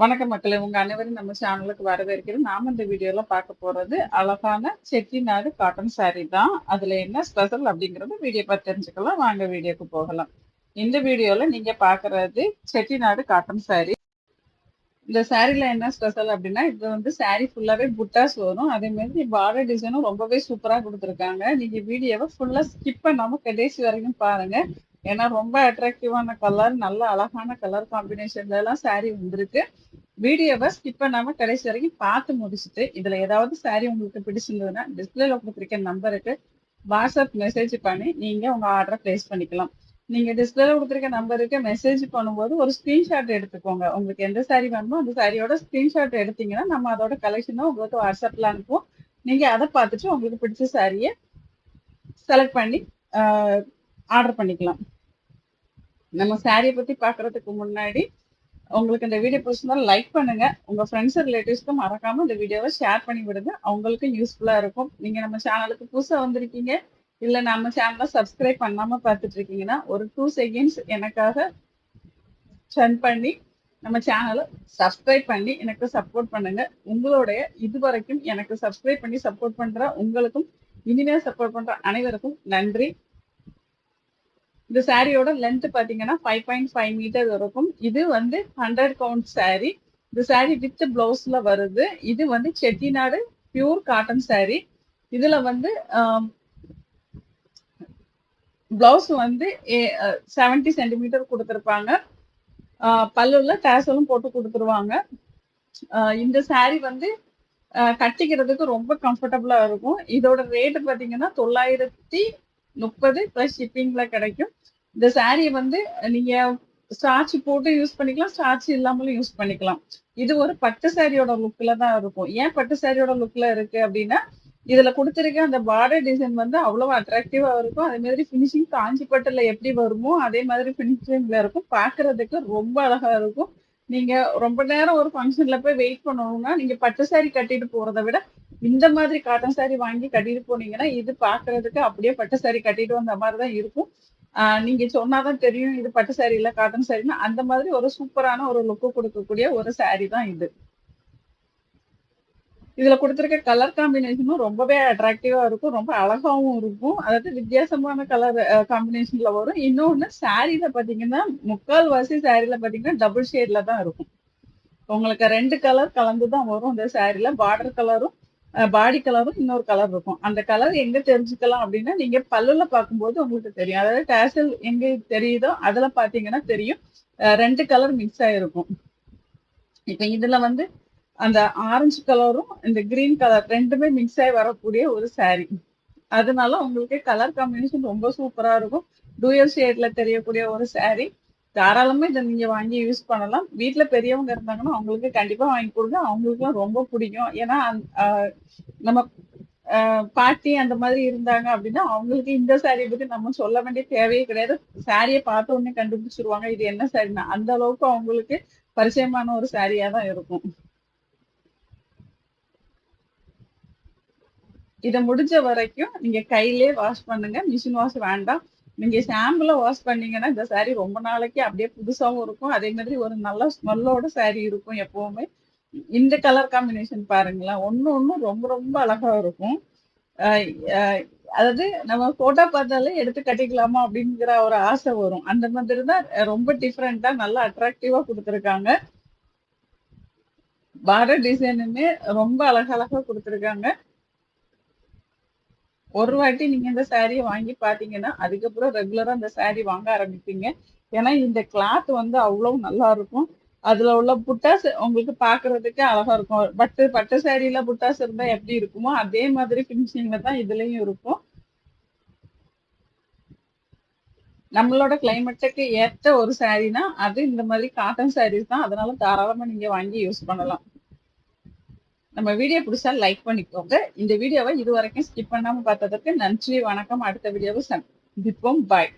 வணக்கம் மக்களை உங்க அனைவரும் நம்ம சேனலுக்கு வரவேற்கிறோம். நாம இந்த வீடியோல பார்க்க போறது அழகான செட்டிநாடு காட்டன் saree தான். அதுல என்ன ஸ்பெஷல் அப்படிங்கறது வீடியோ பார்த்து தெரிஞ்சுக்கலாம். வாங்க வீடியோக்கு போகலாம். இந்த வீடியோல நீங்க பாக்குறது செட்டிநாடு காட்டன் saree. இந்த சாரீல என்ன ஸ்பெஷல் அப்படின்னா இது வந்து saree ஃபுல்லாவே புட்டாஸ் வரும். அதே மாதிரி பார்டர் டிசைனும் ரொம்பவே சூப்பரா கொடுத்துருக்காங்க. நீங்க வீடியோவை ஃபுல்லா ஸ்கிப் பண்ணாம கடைசி வரைக்கும் பாருங்க. ஏன்னா ரொம்ப அட்ராக்டிவான கலர் நல்ல அழகான கலர் காம்பினேஷன்ல எல்லாம் சாரி வந்திருக்கு. வீடியோவை ஸ்கிப் பண்ணாம கடைசி வரைக்கும் பார்த்து முடிச்சுட்டு இதுல ஏதாவது சாரி உங்களுக்கு பிடிச்சிருந்ததுன்னா டிஸ்பிளேல கொடுத்துருக்க நம்பருக்கு வாட்ஸ்அப் மெசேஜ் பண்ணி நீங்க உங்க ஆர்டரை பிளேஸ் பண்ணிக்கலாம். நீங்க டிஸ்பிளேல கொடுத்துருக்க நம்பருக்கு மெசேஜ் பண்ணும்போது ஒரு ஸ்கிரீன்ஷாட் எடுத்துக்கோங்க. உங்களுக்கு எந்த சாரி வேணுமோ அந்த சாரியோட ஸ்கிரீன்ஷாட் எடுத்தீங்கன்னா நம்ம அதோட கலெக்ஷனை உங்களுக்கு வாட்ஸ்அப்ல அனுப்புவோம். நீங்க அதை பார்த்துட்டு உங்களுக்கு பிடிச்ச சாரியை செலக்ட் பண்ணி ஆர்டர் பண்ணிக்கலாம். நம்ம சாரியை பத்தி பாக்குறதுக்கு முன்னாடி உங்களுக்கு இந்த வீடியோ பிடிச்சிருந்தாலும் லைக் பண்ணுங்க. உங்க ஃப்ரெண்ட்ஸ் ரிலேட்டிவ்ஸ்க்கு மறக்காம இந்த வீடியோவை ஷேர் பண்ணி விடுங்க. அவங்களுக்கும் யூஸ்ஃபுல்லா இருக்கும். நீங்க நம்ம சேனலுக்கு புதுசா வந்திருக்கீங்க இல்ல நம்ம சேனலை சப்ஸ்கிரைப் பண்ணாம பார்த்துட்டு இருக்கீங்கன்னா ஒரு டூ செகண்ட்ஸ் எனக்காக ஸ்பெண்ட் பண்ணி நம்ம சேனலை சப்ஸ்கிரைப் பண்ணி எனக்கு சப்போர்ட் பண்ணுங்க. உங்களுடைய இது வரைக்கும் எனக்கு சப்ஸ்கிரைப் பண்ணி சப்போர்ட் பண்ற உங்களுக்கும் இனிமே சப்போர்ட் பண்ற அனைவருக்கும் நன்றி. இந்த சாரியோட லென்த் பாத்தீங்கன்னா ஃபைவ் பாயிண்ட் ஃபைவ் மீட்டர் இருக்கும். இது வந்து ஹண்ட்ரட் கவுண்ட் சாரி இந்த சாரி வித் பிளவுஸ்ல வருது. இது வந்து செட்டிநாடு பியூர் காட்டன் சாரி இதுல வந்து பிளவுஸ் வந்து செவன்டி சென்டிமீட்டர் கொடுத்துருப்பாங்க. பல்லுல டேசலும் போட்டு கொடுத்துருவாங்க. இந்த சாரி வந்து கட்டிக்கிறதுக்கு ரொம்ப கம்ஃபர்டபுளா இருக்கும். இதோட ரேட்டு பாத்தீங்கன்னா தொள்ளாயிரத்தி முப்பது ப்ளஸ் ஷிப்பிங்ல கிடைக்கும். இந்த சாரியை வந்து நீங்க ஸ்டார்ச் போட்டு யூஸ் பண்ணிக்கலாம் ஸ்டார்ச் இல்லாமலும் யூஸ் பண்ணிக்கலாம். இது ஒரு பட்டு சாரியோட லுக்ல தான் இருக்கும். ஏன் பட்டு சாரியோட லுக்ல இருக்கு அப்படின்னா இதுல கொடுத்துருக்க அந்த பார்டர் டிசைன் வந்து அவ்வளவு அட்ராக்டிவா இருக்கும். அதே மாதிரி ஃபினிஷிங் காஞ்சி பட்டுல எப்படி வருமோ அதே மாதிரி ஃபினிஷிங்ல இருக்கும். பாக்குறதுக்கு ரொம்ப அழகா இருக்கும். நீங்க ரொம்ப நேரம் ஒரு ஃபங்க்ஷன்ல போய் வெயிட் பண்ணணும்னா நீங்க பட்டு சாரி கட்டிட்டு போறதை விட இந்த மாதிரி காட்டன் சாரி வாங்கி கட்டிட்டு போனீங்கன்னா இது பாக்குறதுக்கு அப்படியே பட்டு சாரி கட்டிட்டு வந்த மாதிரி தான் இருக்கும். நீங்க சொன்னாதான் தெரியும் இது பட்டு சாரி இல்ல காட்டன் சாரின்னா அந்த மாதிரி ஒரு சூப்பரான ஒரு லுக்கு கொடுக்கக்கூடிய ஒரு சாரி தான் இது. இதுல கொடுத்துருக்க கலர் காம்பினேஷனும் ரொம்பவே அட்ராக்டிவா இருக்கும் ரொம்ப அழகாவும் இருக்கும். அதாவது வித்தியாசமான கலர் காம்பினேஷன்ல வரும். இன்னொன்னு சாரியில பாத்தீங்கன்னா முக்கால் வாசி சாரியில பாத்தீங்கன்னா டபுள் ஷேட்ல தான் இருக்கும். உங்களுக்கு ரெண்டு கலர் கலந்து தான் வரும் இந்த சாரியில பார்டர் கலரும் பாடி கலரும் இன்னொரு கலர் இருக்கும். அந்த கலர் எங்க தெரிஞ்சுக்கலாம் அப்படின்னா நீங்க பல்லுல பார்க்கும்போது உங்களுக்கு தெரியும். அதாவது டேசல் எங்க தெரியுதோ அதுல பாத்தீங்கன்னா தெரியும். ரெண்டு கலர் மிக்ஸ் ஆயிருக்கும். இப்ப இதுல வந்து அந்த ஆரஞ்சு கலரும் இந்த கிரீன் கலர் ரெண்டுமே மிக்ஸ் ஆகி வரக்கூடிய ஒரு சாரி அதனால உங்களுக்கு கலர் காம்பினேஷன் ரொம்ப சூப்பரா இருக்கும். டூயல் ஷேட்ல தெரியக்கூடிய ஒரு சாரி தாராளமா இதை நீங்க வாங்கி யூஸ் பண்ணலாம். வீட்டுல பெரியவங்க இருந்தாங்கன்னா அவங்களுக்கு கண்டிப்பா வாங்கி கொடுங்க. அவங்களுக்குலாம் ரொம்ப பிடிக்கும். ஏன்னா நம்ம பாட்டி அந்த மாதிரி இருந்தாங்க அப்படின்னா அவங்களுக்கு இந்த சாரியை பத்தி நம்ம சொல்ல வேண்டிய தேவையே கிடையாது. சாரியை பார்த்த உடனே கண்டுபிடிச்சிருவாங்க. இது என்ன சாரினா அந்த அளவுக்கு அவங்களுக்கு பரிச்சயமான ஒரு சாரியா தான் இருக்கும். இதை முடிஞ்ச வரைக்கும் நீங்க கையிலே வாஷ் பண்ணுங்க. மிஷின் வாஷ் வேண்டாம். நீங்க ஷாம்புல வாஷ் பண்ணீங்கன்னா இந்த சாரீ ரொம்ப நாளைக்கு அப்படியே புதுசாவும் இருக்கும். அதே மாதிரி ஒரு நல்ல ஸ்மெல்லோட சாரீ இருக்கும் எப்பவுமே. இந்த கலர் காம்பினேஷன் பாருங்களேன். ஒன்று ஒன்றும் ரொம்ப ரொம்ப அழகா இருக்கும். அதாவது நம்ம போட்டோ பார்த்தாலே எடுத்து கட்டிக்கலாமா அப்படிங்கிற ஒரு ஆசை வரும். அந்த மாதிரி தான் ரொம்ப டிஃப்ரெண்டா நல்லா அட்ராக்டிவா கொடுத்துருக்காங்க. பார்டர் டிசைனுமே ரொம்ப அழகழகா கொடுத்துருக்காங்க. ஒரு வாட்டி நீங்க இந்த சாரியை வாங்கி பாத்தீங்கன்னா அதுக்கப்புறம் ரெகுலரா இந்த சாரி வாங்க ஆரம்பிப்பீங்க. ஏன்னா இந்த கிளாத் வந்து அவ்வளவு நல்லா இருக்கும். அதுல உள்ள புட்டாஸ் உங்களுக்கு பாக்குறதுக்கு அழகா இருக்கும். பட்டு பட்டு சாரியில புட்டாஸ் இருந்தா எப்படி இருக்குமோ அதே மாதிரி பினிஷிங்ல தான் இதுலயும் இருக்கும். நம்மளோட கிளைமேட்டுக்கு ஏற்ற ஒரு சாரினா அது இந்த மாதிரி காட்டன் சாரீஸ் தான். அதனால தாராளமா நீங்க வாங்கி யூஸ் பண்ணலாம். நம்ம வீடியோ பிடிச்சா லைக் பண்ணிக்கோங்க. இந்த வீடியோவை இது வரைக்கும் ஸ்கிப் பண்ணாம பார்த்ததற்கு நன்றி வணக்கம். அடுத்த வீடியோவை சந்திப்போம். பாய்